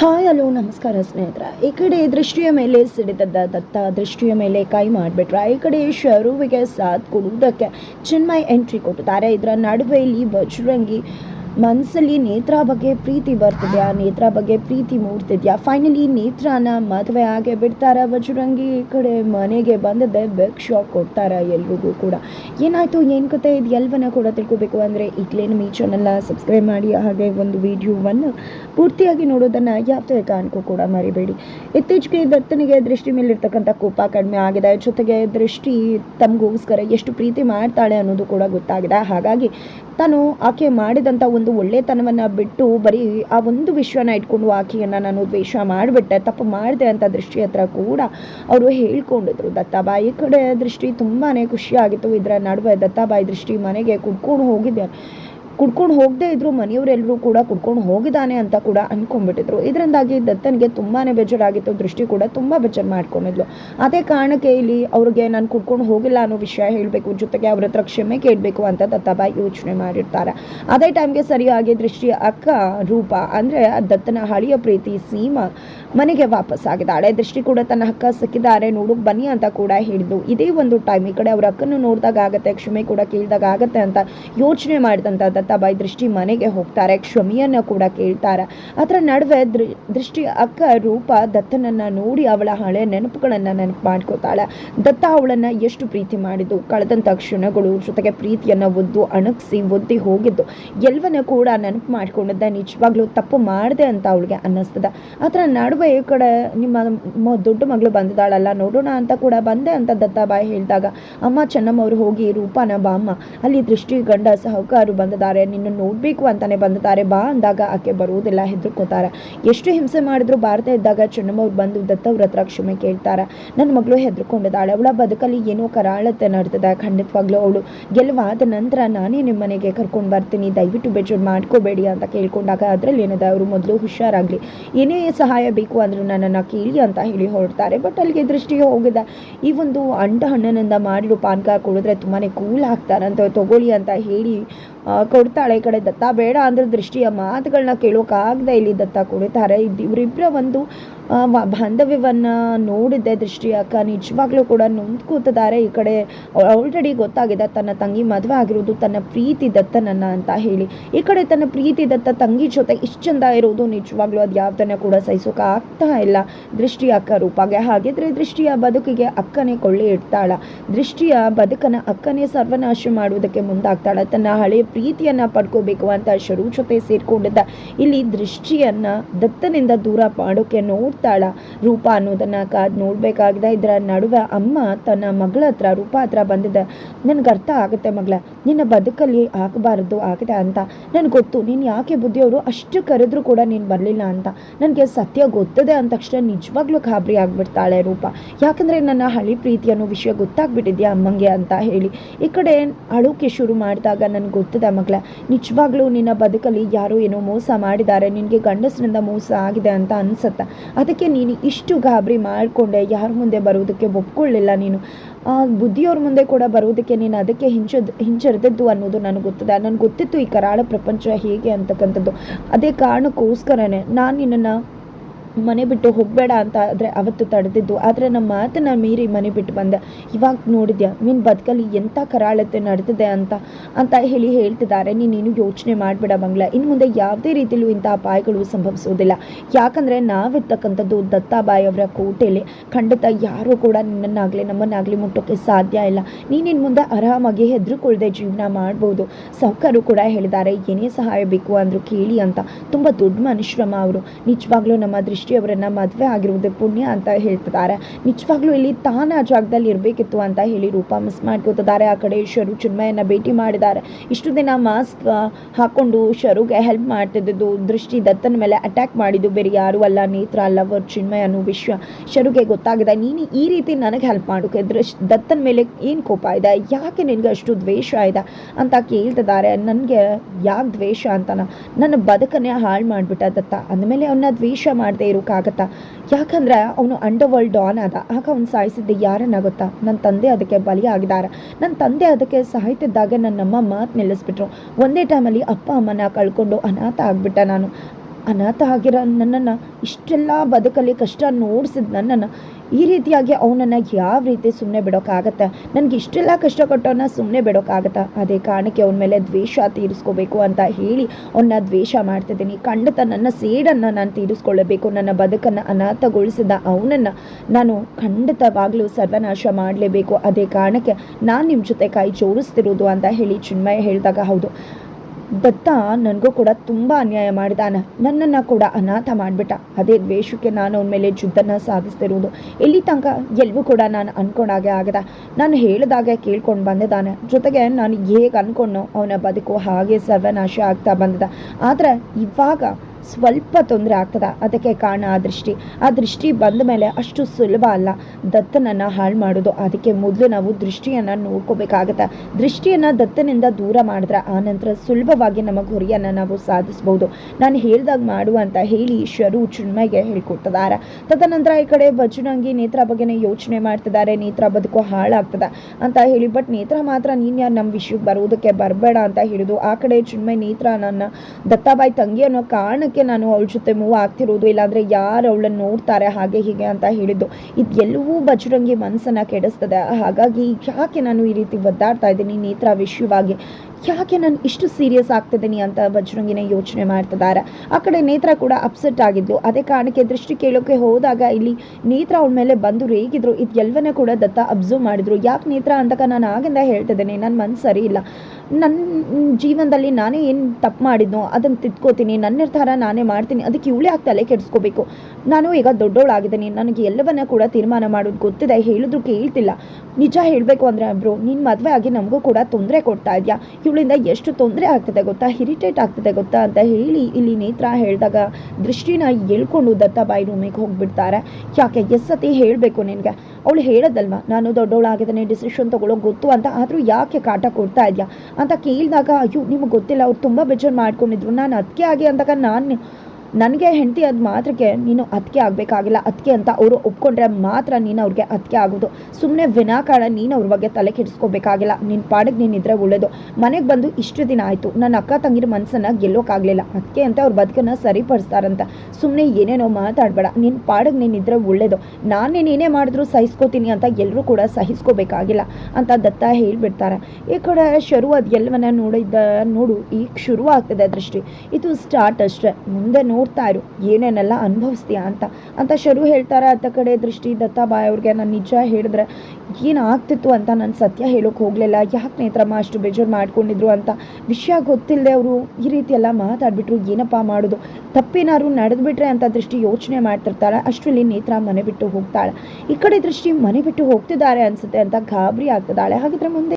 Hi, hello, ನಮಸ್ಕಾರ ಸ್ನೇಹಿತರ. ಈ ಕಡೆ ದೃಷ್ಟಿಯ ಮೇಲೆ ಸಿಡಿತದ ದತ್ತ, ದೃಷ್ಟಿಯ ಮೇಲೆ ಕೈ ಮಾಡಿಬಿಟ್ರ, ಈ ಕಡೆ ಶರುವಿಗೆ ಸಾಥ್ ಕೊಡುವುದಕ್ಕೆ ಚಿನ್ಮಯ್ ಎಂಟ್ರಿ ಕೊಟ್ಟಿದ್ದಾರೆ. ಇದರ ನಡುವೆ ಇಲ್ಲಿ ಬಜರಂಗಿ ಮನಸ್ಸಲ್ಲಿ ನೇತ್ರ ಬಗ್ಗೆ ಪ್ರೀತಿ ಬರ್ತಿದ್ಯಾ ನೇತ್ರ ಬಗ್ಗೆ ಪ್ರೀತಿ ಮೂಡ್ತಿದ್ಯಾ? ಫೈನಲಿ ನೇತ್ರನ ಮದುವೆ ಆಗೇ ಬಿಡ್ತಾರ ಬಜರಂಗಿ ಈ ಕಡೆ? ಮನೆಗೆ ಬಂದದ್ದೇ ಬೆಗ್ ಶಾಕ್ ಕೊಡ್ತಾರ ಎಲ್ರಿಗೂ ಕೂಡ. ಏನಾಯ್ತು, ಏನು ಕತೆ ಇದು ಎಲ್ವನ್ನ ಕೂಡ ತಿಳ್ಕೊಬೇಕು ಅಂದರೆ ಈಗಲೇ ನಮ್ಮ ಈ ಸಬ್ಸ್ಕ್ರೈಬ್ ಮಾಡಿ, ಹಾಗೆ ಒಂದು ವಿಡಿಯೋವನ್ನು ಪೂರ್ತಿಯಾಗಿ ನೋಡೋದನ್ನು ಯಾವುದೇ ಕಾರಣಕ್ಕೂ ಕೂಡ ಮರಿಬೇಡಿ. ಇತ್ತೀಚೆಗೆ ದತ್ತನಿಗೆ ದೃಷ್ಟಿ ಮೇಲಿರ್ತಕ್ಕಂಥ ಕೋಪ ಕಡಿಮೆ ಆಗಿದೆ. ಜೊತೆಗೆ ದೃಷ್ಟಿ ತಮಗೋಸ್ಕರ ಎಷ್ಟು ಪ್ರೀತಿ ಮಾಡ್ತಾಳೆ ಅನ್ನೋದು ಕೂಡ ಗೊತ್ತಾಗಿದೆ. ಹಾಗಾಗಿ ತಾನು ಆಕೆ ಮಾಡಿದಂಥ ಒಂದು ಒಳ್ಳೆತನವನ್ನು ಬಿಟ್ಟು ಬರೀ ಆ ಒಂದು ವಿಷಯನ ಇಟ್ಕೊಂಡು ಆಕೆಯನ್ನು ನಾನು ದ್ವೇಷ ಮಾಡಿಬಿಟ್ಟೆ, ತಪ್ಪು ಮಾಡಿದೆ ಅಂತ ದೃಷ್ಟಿ ಹತ್ರ ಕೂಡ ಅವರು ಹೇಳ್ಕೊಂಡಿದ್ರು. ದತ್ತಾಬಾಯಿ ಕಡೆ ದೃಷ್ಟಿ ತುಂಬಾ ಖುಷಿಯಾಗಿತ್ತು. ಇದರ ನಡುವೆ ದತ್ತಾಬಾಯಿ ದೃಷ್ಟಿ ಮನೆಗೆ ಕುಡ್ಕೊಂಡು ಹೋಗಿದ್ದಾರೆ ಕುಡ್ಕೊಂಡು ಹೋಗದೆ ಇದ್ರು ಮನೆಯವರೆಲ್ಲರೂ ಕೂಡ ಕುಡ್ಕೊಂಡು ಹೋಗಿದ್ದಾನೆ ಅಂತ ಕೂಡ ಅನ್ಕೊಂಡ್ಬಿಟ್ಟಿದ್ರು. ಇದರಿಂದಾಗಿ ದತ್ತನಿಗೆ ತುಂಬಾ ಬೇಜಾರಾಗಿತ್ತು. ದೃಷ್ಟಿ ಕೂಡ ತುಂಬ ಬೇಜಾರು ಮಾಡ್ಕೊಂಡಿದ್ಲು. ಅದೇ ಕಾರಣಕ್ಕೆ ಇಲ್ಲಿ ಅವ್ರಿಗೆ ನಾನು ಕುಡ್ಕೊಂಡು ಹೋಗಿಲ್ಲ ಅನ್ನೋ ವಿಷಯ ಹೇಳಬೇಕು. ಜೊತೆಗೆ ಅವ್ರ ಹತ್ರ ಕ್ಷಮೆ ಕೇಳಬೇಕು ಅಂತ ದತ್ತಾಬಾಯಿ ಯೋಚನೆ ಮಾಡಿರ್ತಾರೆ. ಅದೇ ಟೈಮ್ಗೆ ಸರಿಯಾಗಿ ದೃಷ್ಟಿ ಅಕ್ಕ ರೂಪ ಅಂದರೆ ದತ್ತನ ಹಳೆಯ ಪ್ರೀತಿ ಸೀಮಾ ಮನೆಗೆ ವಾಪಸ್ ಆಗಿದ್ದಾಳೆ. ದೃಷ್ಟಿ ಕೂಡ ತನ್ನ ಅಕ್ಕ ಸಿಕ್ಕಿದ್ದಾರೆ. ನೋಡು, ಬನ್ನಿ ಅಂತ ಕೂಡ ಹೇಳಿದ್ಲು. ಇದೇ ಒಂದು ಟೈಮ್ ಈ ಕಡೆ ಅವ್ರ ಅಕ್ಕನ್ನು ನೋಡಿದಾಗ ಆಗತ್ತೆ, ಕ್ಷಮೆ ಕೂಡ ಕೇಳಿದಾಗ ಆಗತ್ತೆ ಅಂತ ಯೋಚನೆ ಮಾಡಿದಂಥ ದತ್ತಾಬಾಯಿ ದೃಷ್ಟಿ ಮನೆಗೆ ಹೋಗ್ತಾರೆ. ಕ್ಷಮೆಯನ್ನು ಕೂಡ ಕೇಳ್ತಾರೆ. ಅದರ ನಡುವೆ ದೃಷ್ಟಿ ಅಕ್ಕ ರೂಪ ದತ್ತನನ್ನ ನೋಡಿ ಅವಳ ಹಳೆ ನೆನಪುಗಳನ್ನು ನೆನಪು ಮಾಡ್ಕೋತಾಳೆ. ದತ್ತ ಅವಳನ್ನ ಎಷ್ಟು ಪ್ರೀತಿ ಮಾಡಿದ್ದು. ಕಳೆದಂಥ ಕ್ಷಣಗಳು ಜೊತೆಗೆ ಪ್ರೀತಿಯನ್ನು ಒದ್ದು ಅಣಗಿಸಿ ಒದ್ದಿ ಹೋಗಿದ್ದು. ಎಲ್ಲವನ್ನ ಕೂಡ ನೆನಪು ಮಾಡ್ಕೊಂಡಿದ್ದೆ. ನಿಜವಾಗ್ಲೂ ತಪ್ಪು ಮಾಡಿದೆ ಅಂತ ಅವಳಿಗೆ ಅನ್ನಿಸ್ತದೆ. ಅದರ ನಡುವೆ ಈ ಕಡೆ ನಿಮ್ಮ ದೊಡ್ಡ ಮಗಳು ಬಂದಿದ್ದಾಳಲ್ಲ, ನೋಡೋಣ ಅಂತ ಕೂಡ ಬಂದೆ ಅಂತ ದತ್ತಾಬಾಯಿ ಹೇಳಿದಾಗ, ಅಮ್ಮ ಚೆನ್ನಮ್ಮ ಅವರು ಹೋಗಿ ರೂಪಾನ ಬಾಮ್ಮ ಅಲ್ಲಿ ದೃಷ್ಟಿ ಗಂಡ ಸಹಕಾರು ಬಂದಿದ್ದಾರೆ. ನಿನ್ನ ನೋಡಬೇಕು ಅಂತಾನೆ ಬಂದಿದ್ದಾರೆ. ಬಾ ಅಂದಾಗ ಆಕೆ ಬರುವುದಿಲ್ಲ ಹೆದರ್ಕೋತಾರೆ ಎಷ್ಟು ಹಿಂಸೆ ಮಾಡಿದ್ರು ಭಾರತ ಇದ್ದಾಗ ಚೆನ್ನಮ್ಮವ್ರು ಬಂದು ದತ್ತ ಅವ್ರ ಹತ್ರ ಕ್ಷಮೆ ಕೇಳ್ತಾರೆ. ನನ್ನ ಮಗಳು ಹೆದರ್ಕೊಂಡಿದ್ದಾಳೆ. ಅವಳ ಬದುಕಲ್ಲಿ ಏನೋ ಕರಾಳತೆ ನಡೆದಿದೆ ಖಂಡಿತವಾಗ್ಲೂ ಅವಳು ಗೆಲುವಾದ ನಂತರ ನಾನೇ ನಿಮ್ಮ ಮನೆಗೆ ಕರ್ಕೊಂಡು ಬರ್ತೀನಿ. ದಯವಿಟ್ಟು ಬೇಜಾರು ಮಾಡ್ಕೋಬೇಡಿ ಅಂತ ಕೇಳ್ಕೊಂಡಾಗ ಅದರಲ್ಲಿ ಏನಿದೆ, ಅವರು ಮೊದಲು ಹುಷಾರಾಗಲಿ. ಏನೇ ಸಹಾಯ ಬೇಕು ಅಂದರೂ ನನ್ನನ್ನು ಕೇಳಿ ಅಂತ ಹೇಳಿ ಹೊರಡ್ತಾರೆ. ಬಟ್ ಅಲ್ಲಿಗೆ ದೃಷ್ಟಿಗೆ ಹೋಗಿದೆ. ಈ ಒಂದು ಅಂಡ ಹಣ್ಣಿನಿಂದ ಮಾಡಿರೋ ಪಾನಕ ಕುಡಿದ್ರೆ ತುಂಬಾ ಕೂಲ್ ಆಗ್ತಾರಂತ. ತಗೊಳ್ಳಿ ಅಂತ ಹೇಳಿ ಕೊಡ್ತಾಳೆ ಈ ಕಡೆ ದತ್ತ. ಬೇಡ ಅಂದ್ರೆ ದೃಷ್ಟಿಯ ಮಾತುಗಳನ್ನ ಕೇಳೋಕ್ಕಾಗದೆ ಇಲ್ಲಿ ದತ್ತ ಕೊಡ್ತಾರೆ ಇವರಿಬ್ಬರ ಒಂದು ಬಾಂಧವ್ಯವನ್ನ ನೋಡಿದ್ದೆ ದೃಷ್ಟಿ ಅಕ್ಕ ನಿಜವಾಗ್ಲೂ ಕೂಡ ನೊಂದ್ಕೋತಿದ್ದಾರೆ ಈ ಕಡೆ. ಆಲ್ರೆಡಿ ಗೊತ್ತಾಗಿದೆ, ತನ್ನ ತಂಗಿ ಮದುವೆ ಆಗಿರೋದು, ತನ್ನ ಪ್ರೀತಿ ದತ್ತನನ್ನ ಅಂತ ಹೇಳಿ. ಈ ಕಡೆ ತನ್ನ ಪ್ರೀತಿ ದತ್ತ ತಂಗಿ ಜೊತೆ ಇಷ್ಟು ಚಂದ ಇರೋದು ನಿಜವಾಗ್ಲೂ ಅದು ಯಾವ್ದನ್ನ ಕೂಡ ಸಹಿಸೋಕೆ ಆಗ್ತಾ ಇಲ್ಲ. ದೃಷ್ಟಿ ಅಕ್ಕ ರೂಪಾಗೆ. ಹಾಗಿದ್ರೆ ದೃಷ್ಟಿಯ ಬದುಕಿಗೆ ಅಕ್ಕನೇ ಕೊಳ್ಳೆ ಇಡ್ತಾಳ. ದೃಷ್ಟಿಯ ಬದುಕನ್ನ ಅಕ್ಕನೇ ಸರ್ವನಾಶ ಮಾಡುವುದಕ್ಕೆ ಮುಂದಾಗ್ತಾಳ. ತನ್ನ ಹಳೆಯ ಪ್ರೀತಿಯನ್ನ ಪಡ್ಕೋಬೇಕು ಅಂತ ಶರು ಜೊತೆ ಸೇರ್ಕೊಂಡಿದ್ದ. ಇಲ್ಲಿ ದೃಷ್ಟಿಯನ್ನ ದತ್ತನಿಂದ ದೂರ ಮಾಡೋಕೆ ನೋಡ್ತಾಳ ರೂಪ ಅನ್ನೋದನ್ನ ಕಾದ್ ನೋಡ್ಬೇಕಾಗಿದೆ ಇದರ ನಡುವೆ ಅಮ್ಮ ತನ್ನ ಮಗಳ ಹತ್ರ, ರೂಪ ಹತ್ರ ಬಂದಿದ್ದ. ನನ್ಗೆ ಅರ್ಥ ಆಗುತ್ತೆ ಮಗಳ. ನಿನ್ನ ಬದುಕಲ್ಲಿ ಆಗಬಾರದು ಆಗಿದೆ ಅಂತ. ನನಗೆ ಗೊತ್ತು, ನೀನು ಯಾಕೆ ಬುದ್ಧಿಯವರು ಅಷ್ಟು ಕರೆದ್ರೂ ಕೂಡ ನೀನು ಬರಲಿಲ್ಲ ಅಂತ. ನನಗೆ ಸತ್ಯ ಗೊತ್ತದೆ ಅಂದ ತಕ್ಷಣ ನಿಜವಾಗ್ಲೂ ಗಾಬರಿ ಆಗ್ಬಿಡ್ತಾಳೆ ರೂಪ. ಯಾಕಂದರೆ ನನ್ನ ಹಳಿ ಪ್ರೀತಿ ಅನ್ನೋ ವಿಷಯ ಗೊತ್ತಾಗ್ಬಿಟ್ಟಿದ್ಯಾ ಅಮ್ಮಂಗೆ ಅಂತ ಹೇಳಿ. ಈ ಕಡೆ ಅಳುಕೆ ಶುರು ಮಾಡಿದಾಗ ನನಗೆ ಗೊತ್ತದೆ ಮಗಳ. ನಿಜವಾಗ್ಲೂ ನಿನ್ನ ಬದುಕಲ್ಲಿ ಯಾರೋ ಏನೋ ಮೋಸ ಮಾಡಿದ್ದಾರೆ. ನಿನಗೆ ಗಂಡಸರಿಂದ ಮೋಸ ಆಗಿದೆ ಅಂತ ಅನ್ಸುತ್ತೆ. ಅದಕ್ಕೆ ನೀನು ಇಷ್ಟು ಗಾಬರಿ ಮಾಡಿಕೊಂಡೆ, ಯಾರ ಮುಂದೆ ಬರೋದಕ್ಕೆ ಒಪ್ಕೊಳ್ಳಿಲ್ಲ ನೀನು. ಆ ಬುದ್ಧಿಯವ್ರ ಮುಂದೆ ಕೂಡ ಬರೋದಕ್ಕೆ ನೀನು ಅದಕ್ಕೆ ಹಿಂಚದ್ ಹಿಂಜರಿದದ್ದು ಅನ್ನೋದು ನನಗೆ ಗೊತ್ತಿದೆ. ನನಗೆ ಗೊತ್ತಿತ್ತು ಈ ಕರಾಳ ಪ್ರಪಂಚ ಹೇಗೆ ಅಂತಕ್ಕಂಥದ್ದು. ಅದೇ ಕಾರಣಕ್ಕೋಸ್ಕರನೇ ನಾನು ನಿನ್ನನ್ನು ಮನೆ ಬಿಟ್ಟು ಹೋಗಬೇಡ ಅಂತ ಆದರೆ ಅವತ್ತು ತಡೆದಿದ್ದು. ಆದರೆ ನಮ್ಮ ಮಾತನ್ನ ಮೀರಿ ಮನೆ ಬಿಟ್ಟು ಬಂದೆ. ಇವಾಗ ನೋಡಿದ್ಯಾ ನಿನ್ನ ಬದುಕಲ್ಲಿ ಎಂಥ ಕರಾಳತೆ ನಡೆದಿದೆ ಅಂತ ಅಂತ ಹೇಳಿ ಹೇಳ್ತಿದ್ದಾರೆ. ನೀನೇನು ಯೋಚನೆ ಮಾಡಬೇಡ ಬಂಗ್ಲ. ಇನ್ನು ಮುಂದೆ ಯಾವುದೇ ರೀತಿಯಲ್ಲೂ ಇಂಥ ಅಪಾಯಗಳು ಸಂಭವಿಸೋದಿಲ್ಲ. ಯಾಕಂದರೆ ನಾವಿರ್ತಕ್ಕಂಥದ್ದು ದತ್ತಾಬಾಯಿ ಅವರ ಕೋಟೆಯಲ್ಲಿ ಖಂಡಿತ ಯಾರೂ ಕೂಡ ನಿನ್ನನ್ನಾಗಲಿ, ನಮ್ಮನ್ನಾಗಲಿ ಮುಟ್ಟೋಕ್ಕೆ ಸಾಧ್ಯ ಇಲ್ಲ. ನೀನಿನ್ ಮುಂದೆ ಆರಾಮಾಗಿ ಹೆದರುಕೊಳ್ಳದೆ ಜೀವನ ಮಾಡ್ಬೋದು. ಸೌಕರು ಕೂಡ ಹೇಳಿದ್ದಾರೆ, ಏನೇ ಸಹಾಯ ಬೇಕು ಅಂದರು ಕೇಳಿ ಅಂತ. ತುಂಬ ದೊಡ್ಡ ಮನುಷ್ಯರಮ್ಮ ಅವರು. ನಿಜವಾಗ್ಲೂ ನಮ್ಮ ದೃಷ್ಟಿಯವರನ್ನ ಮದುವೆ ಆಗಿರುವುದೇ ಪುಣ್ಯ ಅಂತ ಹೇಳ್ತಿದ್ದಾರೆ. ನಿಜವಾಗ್ಲೂ ಇಲ್ಲಿ ತಾನ ಜಾಗದಲ್ಲಿ ಇರಬೇಕಿತ್ತು ಅಂತ ಹೇಳಿ ರೂಪ ಮಿಸ್ ಮಾಡ್ಕೋತಿದ್ದಾರೆ. ಆ ಕಡೆ ಶರು ಚಿನ್ಮಯನ ಭೇಟಿ ಮಾಡಿದ್ದಾರೆ. ಇಷ್ಟು ದಿನ ಮಾಸ್ಕ್ ಹಾಕೊಂಡು ಶರುಗೆ ಹೆಲ್ಪ್ ಮಾಡ್ತಿದ್ದು ದೃಷ್ಟಿ ದತ್ತನ ಮೇಲೆ ಅಟ್ಯಾಕ್ ಮಾಡಿದ್ದು ಬೇರೆ ಯಾರು ಅಲ್ಲ, ನೇತ್ರ, ಲವರ್, ಚಿನ್ಮಯ ಅನ್ನೋ ವಿಷಯ ಶರುಗೆ ಗೊತ್ತಾಗಿದೆ. ನೀನು ಈ ರೀತಿ ನನಗೆ ಹೆಲ್ಪ್ ಮಾಡೋಕೆ ದೃಶ್ ದತ್ತನ ಮೇಲೆ ಏನು ಕೋಪ ಇದೆ? ಯಾಕೆ ನಿನಗೆ ಅಷ್ಟು ದ್ವೇಷ ಇದೆ ಅಂತ ಕೇಳ್ತಿದ್ದಾರೆ. ನನಗೆ ಯಾಕೆ ದ್ವೇಷ ಅಂತನ? ನನ್ನ ಬದುಕನ್ನೇ ಹಾಳು ಮಾಡಿಬಿಟ್ಟ ದತ್ತ. ಅಂದಮೇಲೆ ಅವನ್ನ ದ್ವೇಷ ಮಾಡದೆ ಇರೋಕ್ಕಾಗತ್ತಾ ಯಾಕಂದ್ರೆ ಅವನು ಅಂಡರ್ ವರ್ಲ್ಡ್ ಡಾನ್ ಆದ. ಆಗ ಅವ್ನು ಸಾಯಿಸಿದ್ದು ಯಾರನ್ನ ಗೊತ್ತಾ ನನ್ನ ತಂದೆ ಅದಕ್ಕೆ ಬಲಿಯಾಗಿದ್ದಾರೆ. ನನ್ನ ತಂದೆ ಅದಕ್ಕೆ ಸಾಯ್ತಿದ್ದಾಗ ನನ್ನಮ್ಮ ಮಾತು ನಿಲ್ಲಿಸ್ಬಿಟ್ರು. ಒಂದೇ ಟೈಮಲ್ಲಿ ಅಪ್ಪ ಅಮ್ಮನ ಕಳ್ಕೊಂಡು ಅನಾಥ ಆಗ್ಬಿಟ್ಟ ನಾನು. ಅನಾಥ ಆಗಿರೋ ನನ್ನನ್ನು ಇಷ್ಟೆಲ್ಲ ಬದುಕಲ್ಲಿ ಕಷ್ಟ ನೋಡಿಸಿದ ನನ್ನನ್ನು ಈ ರೀತಿಯಾಗಿ ಅವನನ್ನು ಯಾವ ರೀತಿ ಸುಮ್ಮನೆ ಬಿಡೋಕ್ಕಾಗತ್ತೆ ನನಗೆ ಇಷ್ಟೆಲ್ಲ ಕಷ್ಟ ಕೊಟ್ಟವನ್ನ ಸುಮ್ಮನೆ ಬಿಡೋಕ್ಕಾಗತ್ತಾ ಅದೇ ಕಾರಣಕ್ಕೆ ಅವನ ಮೇಲೆ ದ್ವೇಷ ತೀರಿಸ್ಕೋಬೇಕು ಅಂತ ಹೇಳಿ ಅವನ್ನ ದ್ವೇಷ ಮಾಡ್ತಿದ್ದೀನಿ. ಖಂಡಿತ ನನ್ನ ಸೇಡನ್ನು ನಾನು ತೀರಿಸ್ಕೊಳ್ಳಬೇಕು. ನನ್ನ ಬದುಕನ್ನು ಅನಾಥಗೊಳಿಸಿದ ಅವನನ್ನು ನಾನು ಖಂಡಿತವಾಗಲೂ ಸರ್ವನಾಶ ಮಾಡಲೇಬೇಕು. ಅದೇ ಕಾರಣಕ್ಕೆ ನಾನು ನಿಮ್ಮ ಜೊತೆ ಕೈ ಜೋಡಿಸ್ತಿರೋದು ಅಂತ ಹೇಳಿ ಚಿನ್ಮಯ ಹೇಳಿದಾಗ, ಹೌದು. ದತ್ತ ನನಗೂ ಕೂಡ ತುಂಬ ಅನ್ಯಾಯ ಮಾಡಿದಾನ. ನನ್ನನ್ನು ಕೂಡ ಅನಾಥ ಮಾಡಿಬಿಟ್ಟ. ಅದೇ ದ್ವೇಷಕ್ಕೆ ನಾನು ಅವನ ಮೇಲೆ ಜುದ್ದನ್ನು ಸಾಧಿಸ್ತಿರೋದು ಇಲ್ಲಿ ತನಕ ಎಲ್ಲವೂ ಕೂಡ ನಾನು ಅನ್ಕೊಂಡಾಗೆ ಆಗದ. ನಾನು ಹೇಳಿದಾಗೆ ಕೇಳ್ಕೊಂಡು ಬಂದಿದ್ದಾನೆ ಜೊತೆಗೆ ನಾನು ಹೇಗೆ ಅಂದ್ಕೊಂಡು ಅವನ ಬದುಕು ಹಾಗೆ ಸರ್ವನಾಶ ಆಗ್ತಾ ಬಂದಿದ್ದ ಆದರೆ ಇವಾಗ ಸ್ವಲ್ಪ ತೊಂದರೆ ಆಗ್ತದ. ಅದಕ್ಕೆ ಕಾರಣ ಆ ದೃಷ್ಟಿ. ಆ ದೃಷ್ಟಿ ಬಂದ ಮೇಲೆ ಅಷ್ಟು ಸುಲಭ ಅಲ್ಲ. ದತ್ತನನ್ನು ಹಾಳು ಮಾಡೋದು. ಅದಕ್ಕೆ ಮೊದಲು ನಾವು ದೃಷ್ಟಿಯನ್ನು ನೋಡ್ಕೋಬೇಕಾಗತ್ತೆ. ದೃಷ್ಟಿಯನ್ನು ದತ್ತನಿಂದ ದೂರ ಮಾಡಿದ್ರೆ ಆ ನಂತರ ಸುಲಭವಾಗಿ ನಮ್ಮ ಗುರಿಯನ್ನು ನಾವು ಸಾಧಿಸ್ಬೋದು. ನಾನು ಹೇಳ್ದಾಗ ಮಾಡು ಅಂತ ಹೇಳಿ ಈಶ್ವರು ಚುಣ್ಮೆಗೆ ಹೇಳ್ಕೊಡ್ತದಾರ ತದನಂತರ ಈ ಕಡೆ ಬಜರಂಗಿ ನೇತ್ರ ಬಗ್ಗೆನೇ ಯೋಚನೆ ಮಾಡ್ತಿದ್ದಾರೆ. ನೇತ್ರ ಬದುಕು ಹಾಳಾಗ್ತದೆ ಅಂತ ಹೇಳಿ. ಬಟ್ ನೇತ್ರ ಮಾತ್ರ ನೀನು ಯಾರು ನಮ್ಮ ವಿಷಯಕ್ಕೆ ಬರೋದಕ್ಕೆ ಬರಬೇಡ ಅಂತ ಹೇಳಿದು ಆ ಕಡೆ ಚುಣ್ಮೆ ನೇತ್ರ ನನ್ನ ದತ್ತಾಬಾಯಿ ತಂಗಿ ಅನ್ನೋ ಕಾರಣಕ್ಕೆ ನಾನು ಅವಳ ಜೊತೆ ಮೂವ್ ಆಗ್ತಿರೋದು, ಇಲ್ಲಾಂದ್ರೆ ಯಾರು ಅವಳನ್ನು ನೋಡ್ತಾರೆ ಹಾಗೆ ಹೀಗೆ ಅಂತ ಹೇಳಿದ್ದು. ಇದು ಎಲ್ಲವೂ ಬಜರಂಗಿ ಮನಸ್ಸನ್ನು ಕೆಡಿಸ್ತದೆ. ಹಾಗಾಗಿ ಯಾಕೆ ನಾನು ಈ ರೀತಿ ಒದ್ದಾಡ್ತಾ ಇದ್ದೀನಿ ನೇತ್ರ ವಿಷಯವಾಗಿ? ಯಾಕೆ ನಾನು ಇಷ್ಟು ಸೀರಿಯಸ್ ಆಗ್ತಿದ್ದೀನಿ ಅಂತ ಬಜರಂಗಿನೇ ಯೋಚನೆ ಮಾಡ್ತಿದ್ದಾರೆ. ಆ ಕಡೆ ನೇತ್ರ ಕೂಡ ಅಪ್ಸೆಟ್ ಆಗಿದ್ಲು. ಅದೇ ಕಾರಣಕ್ಕೆ ದೃಷ್ಟಿ ಕೇಳೋಕೆ ಹೋದಾಗ ಇಲ್ಲಿ ನೇತ್ರ ಅವಳ ಮೇಲೆ ಬಂದು ರೇಗಿದ್ರು. ಇದೆಲ್ಲವನ್ನ ಕೂಡ ದತ್ತ ಅಬ್ಸರ್ವ್ ಮಾಡಿದ್ರು. ಯಾಕೆ ನೇತ್ರ ಅಂತಕ ನಾನು ಆಗಿಂದ ಹೇಳ್ತಿದ್ದೇನೆ. ನನ್ನ ಮನ್ಸು ಸರಿ ಇಲ್ಲ. ನನ್ನ ಜೀವನದಲ್ಲಿ ನಾನೇ ಏನು ತಪ್ಪು ಮಾಡಿದ್ನೋ ಅದನ್ನು ತಿದ್ಕೋತೀನಿ. ನನ್ನ ನಿರ್ಧಾರ ನಾನೇ ಮಾಡ್ತೀನಿ. ಅದಕ್ಕೆ ಇವಳೇ ಯಾಕೆ ತಲೆ ಕೆಡಿಸ್ಕೋಬೇಕು? ನಾನು ಈಗ ದೊಡ್ಡವಳಾಗಿದ್ದೀನಿ ನನಗೆ ಎಲ್ಲವನ್ನ ಕೂಡ ತೀರ್ಮಾನ ಮಾಡೋದು ಗೊತ್ತಿದೆ. ಹೇಳಿದ್ರು ಕೇಳ್ತಿಲ್ಲ. ನಿಜ ಹೇಳಬೇಕು ಅಂದರೆ ಬ್ರೋ, ನೀನು ಮದುವೆ ಆಗಿ ನಮಗೂ ಕೂಡ ತೊಂದರೆ ಕೊಡ್ತಾ ಇದೆಯಾ? ಇವಳಿಂದ ಎಷ್ಟು ತೊಂದರೆ ಆಗ್ತದೆ ಗೊತ್ತಾ? ಇರಿಟೇಟ್ ಆಗ್ತದೆ ಗೊತ್ತಾ ಅಂತ ಹೇಳಿ ಇಲ್ಲಿ ನೇತ್ರ ಹೇಳಿದಾಗ ದೃಷ್ಟಿನ ಎಳ್ಕೊಂಡು ದತ್ತಾಬಾಯಿ ರೂಮಿಗೆ ಹೋಗಿಬಿಡ್ತಾರೆ. ಯಾಕೆ? ಎಸ್ ಸತಿ ಹೇಳಬೇಕು ನಿನಗೆ. ಅವಳು ಹೇಳೋದಲ್ವಾ? ನಾನು ದೊಡ್ಡವಳಾಗಿದ್ದಾನೆ ಡಿಸಿಷನ್ ತೊಗೊಳ್ಳೋ ಗೊತ್ತು ಅಂತ. ಆದರೂ ಯಾಕೆ ಕಾಟ ಕೊಡ್ತಾ ಇದೆಯಾ? ಅಂತ ಕೇಳಿದಾಗ, ಅಯ್ಯೋ, ನಿಮಗೆ ಗೊತ್ತಿಲ್ಲ. ಅವ್ರು ತುಂಬ ಬೇಜಾರು ಮಾಡ್ಕೊಂಡಿದ್ರು. ನಾನು ಅದಕ್ಕೆ ಆಗಿ ಅಂದಾಗ ನಾನು ನನಗೆ ಹೆಂಡತಿ ಅದು ಮಾತ್ರಕ್ಕೆ ನೀನು ಅತ್ತಿಗೆ ಆಗಬೇಕಾಗಿಲ್ಲ. ಅತ್ತಿಗೆ ಅಂತ ಅವರು ಒಪ್ಕೊಂಡ್ರೆ ಮಾತ್ರ ನೀನು ಅವ್ರಿಗೆ ಅತ್ತಿಗೆ ಆಗೋದು. ಸುಮ್ಮನೆ ವಿನಾಕಾರ ನೀನು ಅವ್ರ ಬಗ್ಗೆ ತಲೆ ಕೆಡಿಸ್ಕೋಬೇಕಾಗಿಲ್ಲ. ನಿನ್ನ ಪಾಡಿಗೆ ನೀನು ಇದ್ರೆ ಒಳ್ಳೇದು. ಮನೆಗೆ ಬಂದು ಇಷ್ಟು ದಿನ ಆಯಿತು. ನನ್ನ ಅಕ್ಕ ತಂಗಿರ ಮನಸ್ಸನ್ನು ಗೆಲ್ಲೋಕ್ಕಾಗಲಿಲ್ಲ ಅದಕ್ಕೆ ಅಂತ ಅವ್ರ ಬದುಕನ್ನು ಸರಿಪಡಿಸ್ತಾರಂತ. ಸುಮ್ಮನೆ ಏನೇನೋ ಮಾತಾಡಬೇಡ. ನಿನ್ನ ಪಾಡಿಗೆ ನೀನು ಇದ್ರೆ ಒಳ್ಳೇದು. ನೀನು ಏನೇ ಮಾಡಿದ್ರು ಸಹಿಸ್ಕೋತೀನಿ ಅಂತ ಎಲ್ಲರೂ ಕೂಡ ಸಹಿಸ್ಕೋಬೇಕಾಗಿಲ್ಲ ಅಂತ ದತ್ತ ಹೇಳಿಬಿಡ್ತಾರೆ. ಈ ಕಡೆ ಶುರು ಅದು ಎಲ್ಲವನ್ನ ನೋಡಿದ್ದ ನೋಡು, ಈಗ ಶುರು ಆಗ್ತದೆ ದೃಷ್ಟಿ. ಇದು ಸ್ಟಾರ್ಟ್ ಅಷ್ಟೇ. ಮುಂದೆ ನೋಡ್ತಾ ಇರು, ಏನೇನೆಲ್ಲ ಅನುಭವಿಸ್ತೀಯಾ ಅಂತ. ಅಂತ ಶರು ಹೇಳ್ತಾರೆ, ಅತ್ತ ಕಡೆ ದೃಷ್ಟಿ ದತ್ತಾಬಾಯ್ ಅವ್ರಿಗೆ ನಾನು ನಿಜ ಹೇಳಿದ್ರೆ ಏನು ಆಗ್ತಿತ್ತು ಅಂತ ನಾನು ಸತ್ಯ ಹೇಳೋಕೆ ಹೋಗಲಿಲ್ಲ. ಯಾಕೆ ನೇತ್ರಮ್ಮ ಅಷ್ಟು ಬೇಜಾರು ಮಾಡ್ಕೊಂಡಿದ್ರು ಅಂತ. ವಿಷಯ ಗೊತ್ತಿಲ್ಲದೆ ಅವರು ಈ ರೀತಿ ಎಲ್ಲ ಮಾತಾಡ್ಬಿಟ್ರು, ಏನಪ್ಪ ಮಾಡೋದು. ತಪ್ಪೇನಾದ್ರು ನಡೆದ್ಬಿಟ್ರೆ ಅಂತ ದೃಷ್ಟಿ ಯೋಚನೆ ಮಾಡ್ತಿರ್ತಾಳೆ. ಅಷ್ಟರಲ್ಲಿ ನೇತ್ರ ಮನೆ ಬಿಟ್ಟು ಹೋಗ್ತಾಳೆ. ಈ ಕಡೆ ದೃಷ್ಟಿ ಮನೆ ಬಿಟ್ಟು ಹೋಗ್ತಿದ್ದಾರೆ ಅನ್ಸುತ್ತೆ ಅಂತ ಗಾಬರಿ ಆಗ್ತದಾಳೆ ಹಾಗಿದ್ರೆ ಮುಂದೆ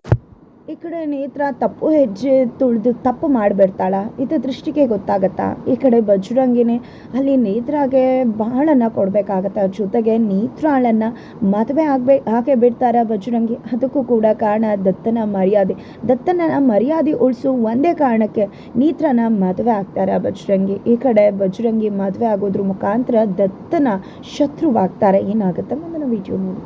ಕಡೆ ನೇತ್ರ ತಪ್ಪು ಹೆಜ್ಜೆ ತುಳಿದು ತಪ್ಪು ಮಾಡಿಬಿಡ್ತಾಳ. ಇದು ದೃಷ್ಟಿಗೆ ಗೊತ್ತಾಗತ್ತಾ? ಈ ಕಡೆ ಬಜರಂಗಿನೇ ಅಲ್ಲಿ ನೇತ್ರಾಗೆ ಬಾಳನ್ನು ಕೊಡಬೇಕಾಗತ್ತೆ? ಜೊತೆಗೆ ನೇತ್ರಾಳನ್ನು ಮದುವೆ ಆಗ್ಬೇ ಹಾಗೆ ಬಿಡ್ತಾರ ಬಜರಂಗಿ. ಅದಕ್ಕೂ ಕೂಡ ಕಾರಣ ದತ್ತನ ಮರ್ಯಾದೆ. ದತ್ತನ ಮರ್ಯಾದೆ ಉಳಿಸು ಒಂದೇ ಕಾರಣಕ್ಕೆ ನೇತ್ರನ ಮದುವೆ ಆಗ್ತಾರೆ ಬಜರಂಗಿ. ಈ ಕಡೆ ಬಜರಂಗಿ ಮದುವೆ ಆಗೋದ್ರ ಮುಖಾಂತರ ದತ್ತನ ಶತ್ರುವಾಗ್ತಾರೆ. ಏನಾಗುತ್ತೆ ಮುಂದಿನ ವಿಡಿಯೋ ನೋಡಿ.